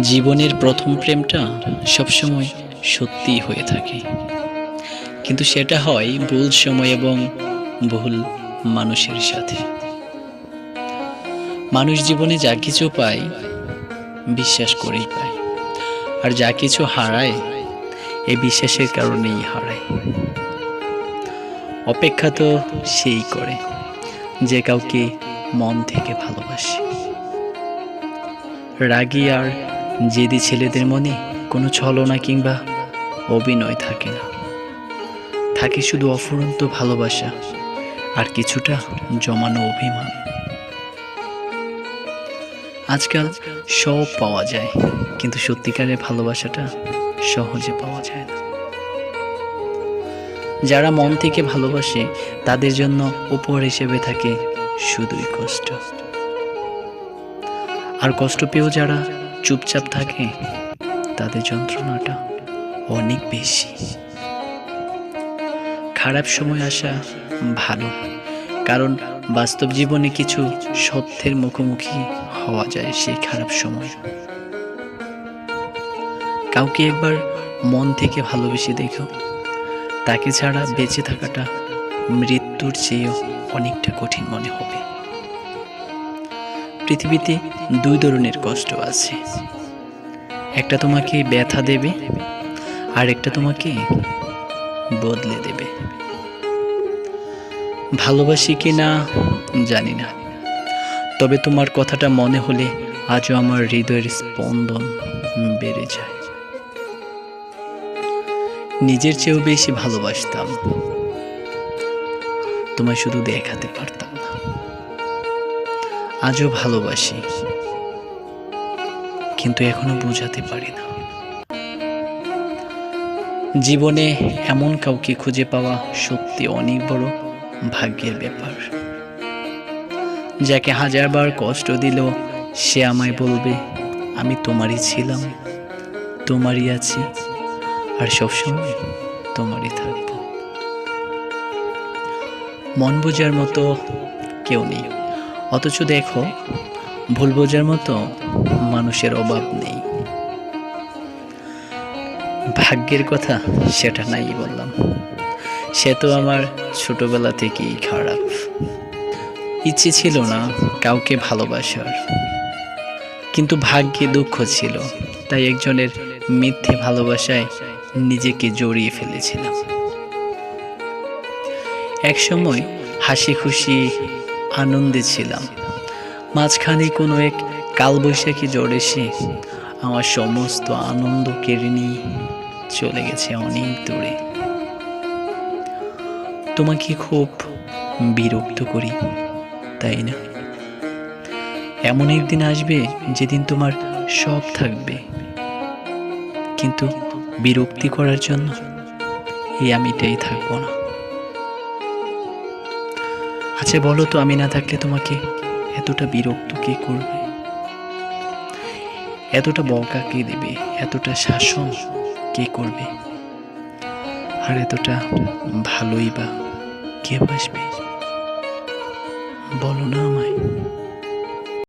জীবনের প্রথম প্রেমটা সবসময় সত্যিই হয়ে থাকে। কিন্তু সেটা হয় ভুল সময় এবং ভুল মানুষের সাথে। মানুষ জীবনে যা কিছু পায়, বিশ্বাস করেই পায়। আর যা কিছু হারায়, এই বিশ্বাসের কারণেই হারায়। অপেক্ষা তো সেই করে, যে কাউকে মন থেকে ভালোবাসে। রাগী আর জেদি ছেলেদের মনে কোনো ছলনা কিংবা অভিনয় থাকে না। থাকে শুধু অফুরন্ত ভালোবাসা আর কিছুটা জমানো অভিমান। আজকাল সব পাওয়া যায়, কিন্তু সত্যিকারের ভালোবাসাটা সহজে পাওয়া যায় না। যারা মন থেকে ভালোবাসে, তাদের জন্য উপহার হিসেবে থাকে শুধুই কষ্ট। আর কষ্ট পেয়েও যারা চুপচাপ থাকে, তাদের যন্ত্রণাটা অনেক বেশি। খারাপ সময় আসা ভালো, কারণ বাস্তব জীবনে কিছু সত্যের মুখোমুখি হওয়া যায় সেই খারাপ সময়। কাউকে একবার মন থেকে ভালোবেসে দেখো, তাকে ছাড়া বেঁচে থাকাটা মৃত্যুর চেয়েও অনেকটা কঠিন মনে হবে। পৃথিবীতে দুই ধরনের কষ্ট আছে। একটা তোমাকে ব্যথা দেবে, আর একটা তোমাকে বদলে দেবে। ভালোবাসি কি না, জানি না। তবে তোমার কথাটা মনে হলে আজও আমার হৃদয়ের স্পন্দন বেড়ে যায়। নিজের চেয়েও বেশি ভালোবাসতাম। তোমায় শুধু দেখাতে পারতাম না। আজও ভালোবাসি। কিন্তু এখনও বোঝাতে পারি না। জীবনে এমন কাউকে খুঁজে পাওয়া সত্যি অনেক বড় ভাগ্যের ব্যাপার। যাকে হাজারবার কষ্ট দিলেও সে আমায় বলবে, আমি তোমারই ছিলাম, তোমারই আছি, আর সবসময় তোমারই থাকব। মন বোঝার মতো কেউ নেই। অথচ দেখো, ভুল বোঝার মতো মানুষের অভাব নেই। ভাগ্যের কথা সেটা নাই বললাম। সে তো আমার ছোটবেলা থেকেই খারাপ। ইচ্ছে ছিল না কাউকে ভালোবাসার। কিন্তু ভাগ্যে দুঃখ ছিল, তাই একজনের মিথ্যে ভালোবাসায় নিজেকে জড়িয়ে ফেলেছিলাম। এক সময় হাসি খুশি আনন্দে ছিলাম। মাঝখানে কোনো এক কালবৈশাখী জ্বর এসে আমার সমস্ত আনন্দ কেড়ে নিয়ে চলে গেছে অনেক দূরে। তোমাকে খুব বিরক্ত করি, তাই না? এমন একদিন আসবে যেদিন তোমার সব থাকবে। কিন্তু বিরক্তি করার জন্য এই আমিটাই থাকব না। আচ্ছা বলো তো, আমি না থাকলে তোমাকে এতটা বিরক্ত কে করবে? এতটা বকা কে দেবে? এতটা শাসন কে করবে? আর এতটা ভালোই বা কে বাসবে? বলো না আমায়।